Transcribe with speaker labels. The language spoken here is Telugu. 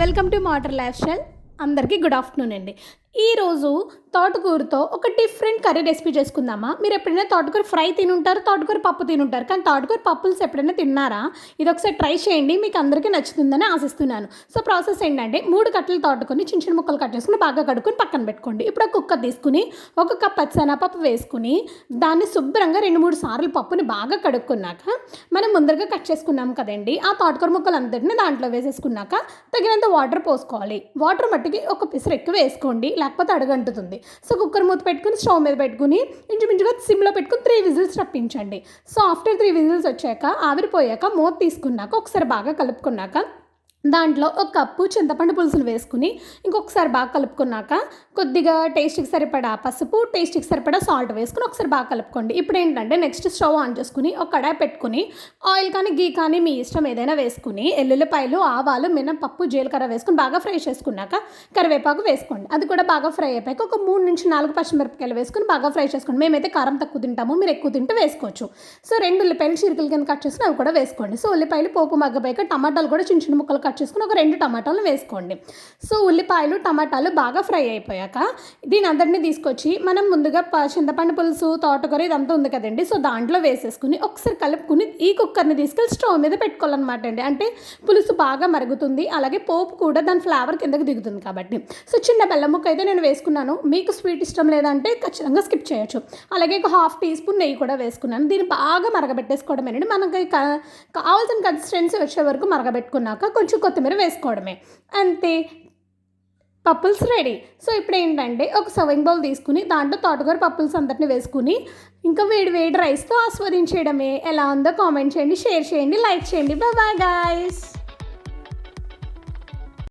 Speaker 1: Welcome to motor lifestyle. అందరికీ గుడ్ ఆఫ్టర్నూన్ అండి. ఈరోజు తోటకూరతో ఒక డిఫరెంట్ కర్రీ రెసిపీ చేసుకుందామా? మీరు ఎప్పుడైనా తోటకూర ఫ్రై తినుంటారు తోటకూర పప్పు తినుంటారు కానీ తోటకూర పప్పుల్స్ ఎప్పుడైనా తిన్నారా? ఇది ఒకసారి ట్రై చేయండి మీకు అందరికీ నచ్చుతుందని ఆశిస్తున్నాను. సో ప్రాసెస్ ఏంటంటే మూడు కట్టలు తోటకొని చిన్న చిన్న ముక్కలు కట్ చేసుకుని బాగా కడుక్కొని పక్కన పెట్టుకోండి. ఇప్పుడు ఒక కుక్కర్ తీసుకుని ఒక కప్ పచ్చనపప్పు వేసుకుని దాన్ని శుభ్రంగా రెండు మూడు సార్లు పప్పుని బాగా కడుక్కున్నాక మనం ముందరగా కట్ చేసుకున్నాం కదండి ఆ తోటకూర ముక్కలు అందరినీ దాంట్లో వేసేసుకున్నాక తగినంత వాటర్ పోసుకోవాలి. వాటర్ మట్టికి ఒక పిసరు ఎక్కువ వేసుకోండి. లేకపోతే అడుగంటుతుంది. సో కుక్కర్ మూత పెట్టుకుని స్టవ్ మీద పెట్టుకుని ఇంచుమించుగా సిమ్లో పెట్టుకుని త్రీ విజిల్స్ రప్పించండి. సో ఆఫ్టర్ త్రీ విజిల్స్ వచ్చాక ఆవిరిపోయాక మూత తీసుకున్నాక ఒకసారి బాగా కలుపుకున్నాక దాంట్లో ఒక కప్పు చింతపండు పులుసులు వేసుకుని ఇంకొకసారి బాగా కలుపుకున్నాక కొద్దిగా టేస్ట్కి సరిపడా పసుపు టేస్ట్కి సరిపడా సాల్ట్ వేసుకుని ఒకసారి బాగా కలుపుకోండి. ఇప్పుడు ఏంటంటే నెక్స్ట్ స్టవ్ ఆన్ చేసుకుని ఒక కడాయి పెట్టుకుని ఆయిల్ కానీ గీ కానీ మీ ఇష్టం ఏదైనా వేసుకుని ఎల్లుల్లిపాయలు ఆవాలు మినపప్పు జీలకర్ర వేసుకుని బాగా ఫ్రై చేసుకున్నాక కరివేపాకు వేసుకోండి. అది కూడా బాగా ఫ్రై అయిపోయాక ఒక మూడు నుంచి నాలుగు పచ్చిమిరపకాయలు వేసుకుని బాగా ఫ్రై చేసుకోండి మేమైతే కారం తక్కువ తింటాము మీరు ఎక్కువ తింటే వేసుకోవచ్చు. సో రెండు ఉల్లిపాయలు చిరుకల కింద కట్ చేసుకుని అవి కూడా వేసుకోండి. సో ఉల్లిపాయలు పోపు మగ్గపోయాక టమాటాలు కూడా చిన్న చిన్న ముక్కలు కట్ చేసుకుని ఒక రెండు టమాటాలు వేసుకోండి. సో ఉల్లిపాయలు టమాటాలు బాగా ఫ్రై అయిపోయాక దీని అందరినీ తీసుకొచ్చి మనం ముందుగా చింతపండు పులుసు తోటకూర ఇదంతా ఉంది కదండి. సో దాంట్లో వేసేసుకుని ఒకసారి కలుపుకుని ఈ కుక్కర్ని తీసుకెళ్ళి స్టవ్ మీద పెట్టుకోవాలన్నమాట అండి. అంటే పులుసు బాగా మరుగుతుంది. అలాగే పోపు కూడా దాని ఫ్లేవర్ కిందకి దిగుతుంది కాబట్టి. సో చిన్న బెల్లం ముక్క అయితే నేను వేసుకున్నాను. మీకు స్వీట్ ఇష్టం లేదంటే ఖచ్చితంగా స్కిప్ చేయొచ్చు. అలాగే ఒక హాఫ్ టీ స్పూన్ నెయ్యి కూడా వేసుకున్నాను. దీన్ని బాగా మరగబెట్టేసుకోవడమేనండి. మనకి కావాల్సిన కన్సిస్టెన్సీ వచ్చే వరకు మరగబెట్టుకున్నాక కొంచెం కొత్తిమీర వేసుకోవడమే. అంతే. పప్పుల్స్ రెడీ. సో ఇప్పుడు ఏంటంటే ఒక సర్వింగ్ బౌల్ తీసుకుని దాంట్లో తోటకూర పప్పుల్స్ అందరిని వేసుకుని ఇంకా వేడి వేడి రైస్తో ఆస్వాదించేయడమే. ఎలా ఉందో కామెంట్ చేయండి షేర్ చేయండి లైక్ చేయండి. Bye guys